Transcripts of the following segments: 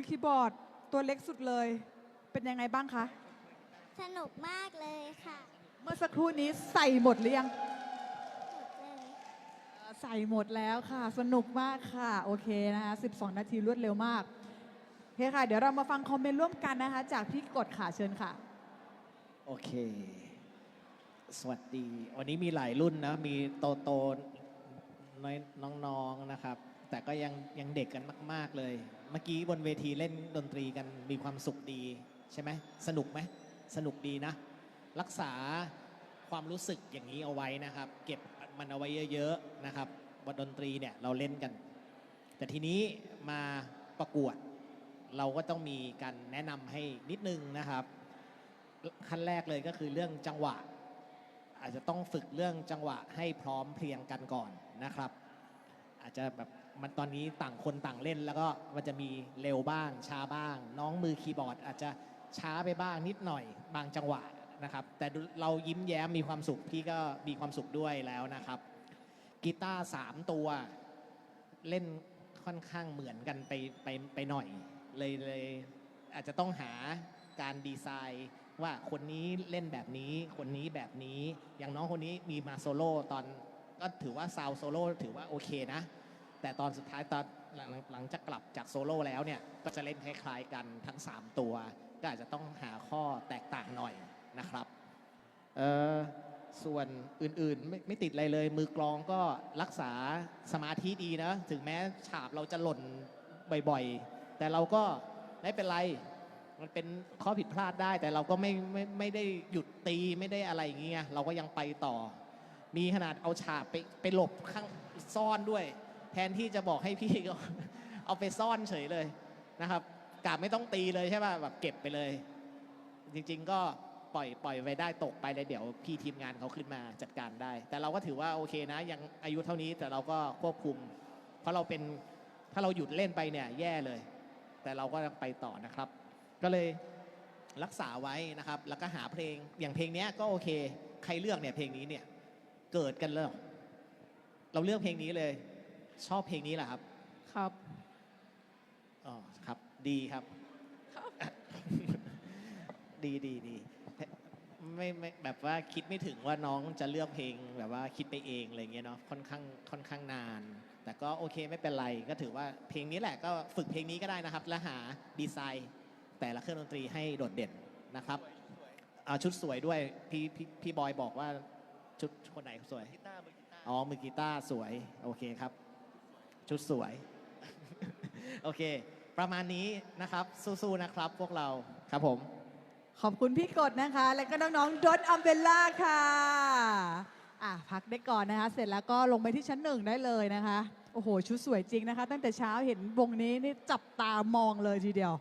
อคีย์บอร์ดตัวเล็กสุดเลย เป็นยังไงบ้างคะ สนุกมากเลยค่ะเมื่อสักครู่นี้ใส่หมดหรือยัง หมดเลย ใส่หมดแล้วค่ะ สนุกมากค่ะ โอเคนะคะ 12 นาทีรวดเร็วมากโอเคค่ะ เดี๋ยวเรามาฟังคอมเมนต์ร่วมกันนะคะ จากพี่กดค่ะเชิญค่ะ โอเค สวัสดี วันนี้มีหลายรุ่นนะ มีโตโต น้อยน้องๆนะครับ แต่ก็ยังยังเด็กกันมาก ๆเลย เมื่อกี้บนเวทีเล่นดนตรีกันมีความสุขดีใช่ไหมสนุกไหมสนุกดีนะ รักษาความรู้สึกอย่างนี้เอาไว้นะครับ เก็บมันเอาไว้เยอะๆนะครับบนดนตรีเนี่ยเราเล่นกัน แต่ทีนี้มาประกวด เราก็ต้องมีการแนะนำให้นิดนึงนะครับขั้นแรกเลยก็คือเรื่องจังหวะ อาจจะต้องฝึกเรื่องจังหวะให้พร้อมเพรียงกันก่อนนะครับ อาจจะแบบมันตอนนี้ต่างคนต่างเล่น แล้วก็มันจะมีเร็วบ้างช้าบ้าง น้องมือคีย์บอร์ด อาจจะช้าไปบ้างนิดหน่อยบางจังหวะนะครับ แต่เรายิ้มแย้มมีความสุขพี่ก็มีความสุขด้วยแล้วนะครับกีตาร์สามตัวเล่นค่อนข้างเหมือนกันไปไปไปหน่อยเลยเลยอาจจะต้องหา การดีไซน์ ว่าคนนี้เล่นแบบนี้ คนนี้แบบนี้ อย่างน้องคนนี้มีมาโซโล่ตอนก็ถือว่าซาวโซโล่ถือว่าโอเคนะ แต่ตอนสุดท้ายตอนหลังหลังจากกลับจากโซโล่แล้วเนี่ยก็จะเล่นคล้ายๆกันทั้ง 3 ตัว ก็อาจจะต้องหาข้อแตกต่างหน่อยนะครับเออส่วนอื่นๆไม่ไม่ติดอะไรเลย มือกลองก็รักษาสมาธิดีนะ ถึงแม้ฉาบเราจะหล่นบ่อยๆ แต่เราก็ไม่เป็นไร มันเป็นข้อผิดพลาดได้ แต่เราก็ไม่ไม่ไม่ได้หยุดตีไม่ได้อะไรอย่างเงี้ยเราก็ยังไปต่อ มีขนาดเอาฉาบไปไปหลบข้างซ่อนด้วย แทนที่จะบอกให้พี่ก็ เอาไปซ่อนเฉยเลยนะครับกาบไม่ต้องตีเลยใช่ป่ะแบบเก็บไปเลย จริง ๆ ก็ปล่อยปล่อยไว้ได้ตกไปเลยเดี๋ยวพี่ทีมงานเขาขึ้นมาจัดการได้ แต่เราก็ถือว่าโอเคนะ ยังอายุเท่านี้แต่เราก็ควบคุม เพราะเราเป็นถ้าเราหยุดเล่นไปเนี่ยแย่เลย แต่เราก็ยังไปต่อนะครับ ก็เลยรักษาไว้นะครับ แล้วก็หาเพลงอย่างเพลงเนี้ยก็โอเค ใครเลือกเนี่ยเพลงนี้เนี่ยเกิดกันเลยเราเลือกเพลงนี้เลย ชอบเพลงนี้แหละครับ ครับอ๋อครับ ดีครับดีดีดีไม่ไม่แบบว่าคิดไม่ถึงว่าน้องจะเลือกเพลงแบบว่าคิดไปเองอะไรเงี้ยเนาะค่อนข้างค่อนข้างนาน แต่ก็โอเคไม่เป็นไรก็ถือว่าเพลงนี้แหละก็ฝึกเพลงนี้ก็ได้นะครับ และหาดีไซน์ แต่ละเครื่องดนตรีให้โดดเด่นนะครับอ่าชุดสวยด้วยพี่พี่พี่บอยบอกว่าชุดคนไหนสวยอ๋อมือกีตาร์สวยโอเคครับ ชุดสวย โอเค ประมาณนี้นะครับสู้ๆนะครับ พวกเราครับผม ขอบคุณพี่กดนะคะ และก็น้องๆดดอัมเบลล่าค่ะอะพักได้ก่อนนะคะ เสร็จแล้วก็ลงไปที่ชั้นหนึ่งได้เลยนะคะ โอ้โห ชุดสวยจริงนะคะ ตั้งแต่เช้าเห็นวงนี้นี่จับตามองเลยทีเดียว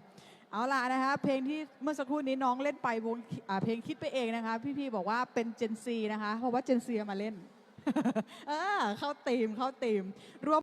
เอาล่ะนะคะเพลงที่เมื่อสักครู่นี้น้องเล่นไปวงอ่าเพลงคิดไปเองนะคะ พี่ๆบอกว่าเป็นเจนซีนะคะ เพราะว่าเจนซีมาเล่น เออเข้าตีมเข้าตีมรวม